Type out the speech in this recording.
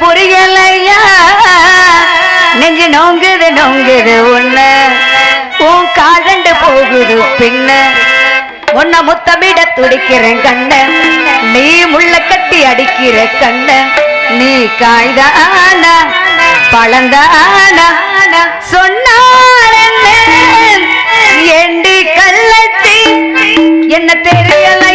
புரியலையா நெஞ்சு நோங்குது நோங்குது உன்ன. உன் காதண்டு போகுது பின்ன. உன்னை முத்தமிட துடிக்கிறேன் கண்ண. நீ முள்ள கட்டி அடிக்கிற கண்ண. நீ காய்தானா? பழந்தானா? சொன்னார். என்ன எண்டி கள்ளச்சி என்ன தெரியல?